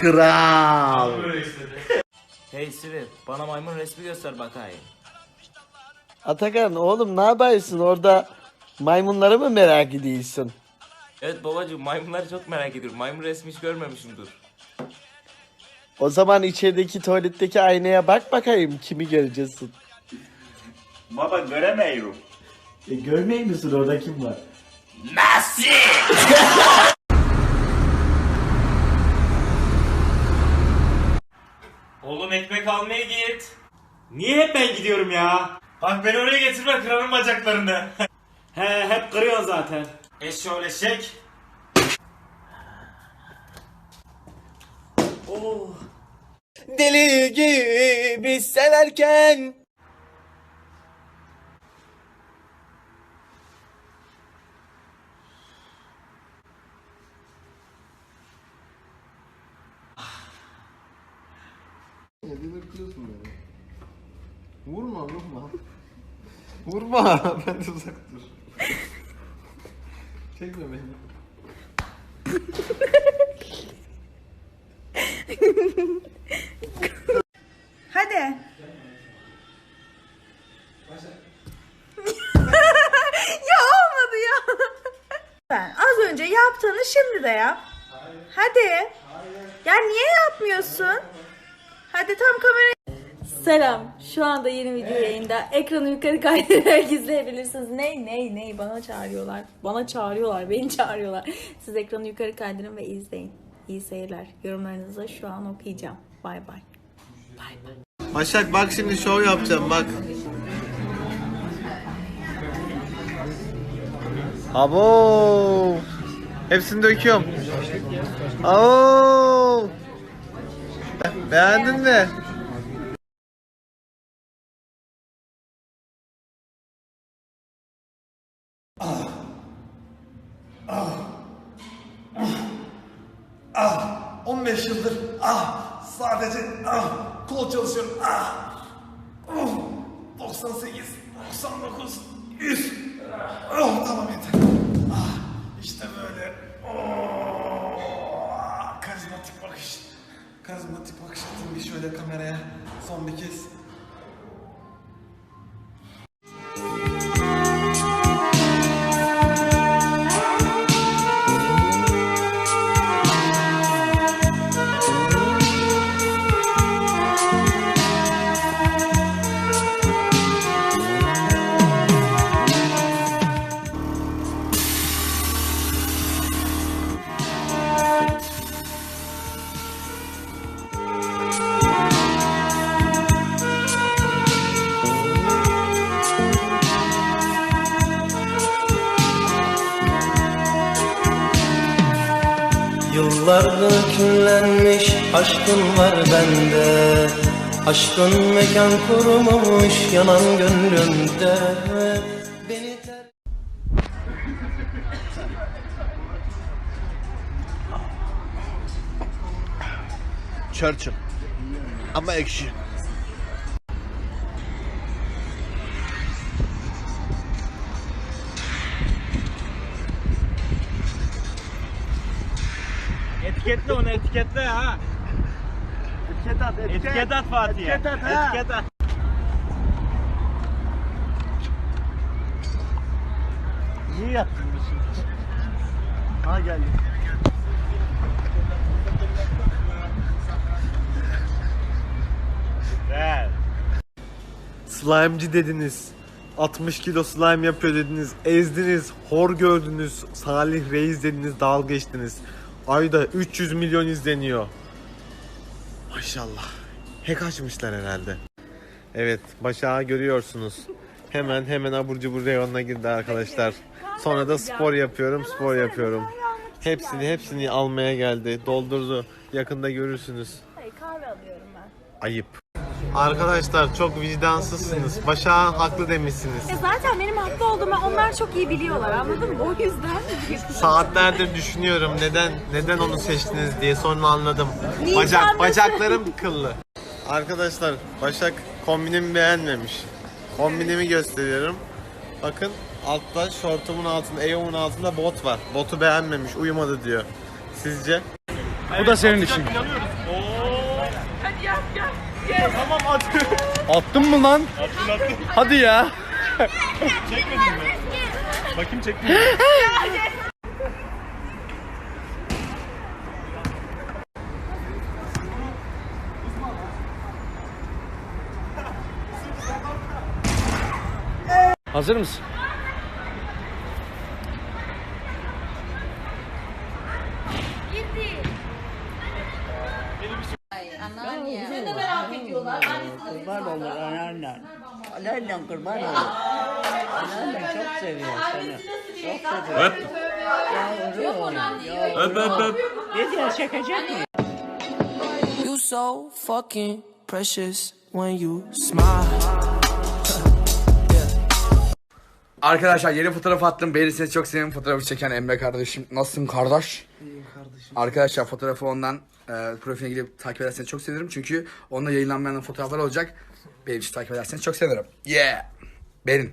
Kral. Hey Siri, bana maymun resmi göster bakayım. Atakan oğlum ne yapıyorsun orada maymunları mı merak ediyorsun? Evet babacığım maymunları çok merak ediyorum. Maymun resmi hiç görmemişimdir. O zaman içerideki tuvaletteki aynaya bak bakayım kimi göreceksin. Baba göremiyorum. E görmey misin orada kim var? Oğlum almaya git. Niye hep ben gidiyorum ya? Bak beni oraya getirme kırarım bacaklarını. He hep kırıyorsun zaten. Eşşoğlu eşek. Oh. Deli gibi severken Vurma vurma. Vurma. Ben de uzak dur. Çekme beni. Hadi. ya olmadı ya. Ben az önce yaptığını şimdi de yap. Hadi. Ya niye yapmıyorsun? Hadi tam kamera. Selam. Şu anda yeni video yayında. Ekranı yukarı kaydırarak izleyebilirsiniz. Ney ney ney bana çağırıyorlar. Bana çağırıyorlar. Beni çağırıyorlar. Siz ekranı yukarı kaydırın ve izleyin. İyi seyirler. Yorumlarınızı şu an okuyacağım. Bay bay. Başak bak şimdi şov yapacağım bak. Abo. Hepsini döküyorum. Abo. Be- Beğendin mi? Ah, 15 yıldır ah sadece ah kol çalışıyorum ah uh, 98 99 100 oh tamam yeter karizmatik bakış atayım bir şöyle kameraya. Son bir kez Yıllardır küllenmiş aşkın var bende Aşkın mekan kurmamış yanan gönlümde Beni Churchill. Ama ekşi. Etiketle onu etiketle ha. Etiket at, Etiket at Fatih'e. Etiket at, ha. Etiket at. İyi yaptın bu şimdi. Ha geldi. Ver. Slime'ci dediniz. 60 kilo slime yapıyor dediniz. Ezdiniz, hor gördünüz. Salih Reis dediniz, dalga geçtiniz. Ayda 300 milyon izleniyor. Maşallah. Hack açmışlar herhalde. Evet, Başak'ı görüyorsunuz. Hemen hemen abur cubur reyonuna girdi arkadaşlar. Sonra da spor yapıyorum, spor yapıyorum. Hepsini hepsini almaya geldi. Doldurdu. Yakında görürsünüz. Hayır kahve alıyorum ben. Ayıp. Arkadaşlar çok vicdansızsınız. Başak'ın haklı demişsiniz. Ya zaten benim haklı olduğumu onlar çok iyi biliyorlar anladın mı? O yüzden. Saatlerdir düşünüyorum neden neden onu seçtiniz diye sonra anladım. Bacak bacaklarım kıllı. Arkadaşlar Başak kombinimi beğenmemiş. Kombinimi gösteriyorum. Bakın altta şortumun altında, eyomun altında bot var. Botu beğenmemiş, uyumadı diyor. Sizce? Bu da senin işin. Tamam at. Attın mı lan? Attın attın. Hadi ya. Çekmedin mi? Bakayım çektin mi? Hazır mısın? Kurban olur anneannen. Anneannen kurban olur. Anneannen çok seviyor seni. Çok seviyor. Yavrum. Yavrum. Ne diyor çekecek mi? You so fucking precious when you smile. Arkadaşlar yeni fotoğraf attım. Beğenirseniz çok sevinirim. Fotoğrafı çeken Emre kardeşim. Nasılsın kardeş? İyiyim kardeşim. Arkadaşlar fotoğrafı ondan e, profiline gidip takip ederseniz çok sevinirim. Çünkü onunla yayınlanmayan fotoğraflar olacak. Benim için takip ederseniz çok sevinirim. Yeah. Beğenin.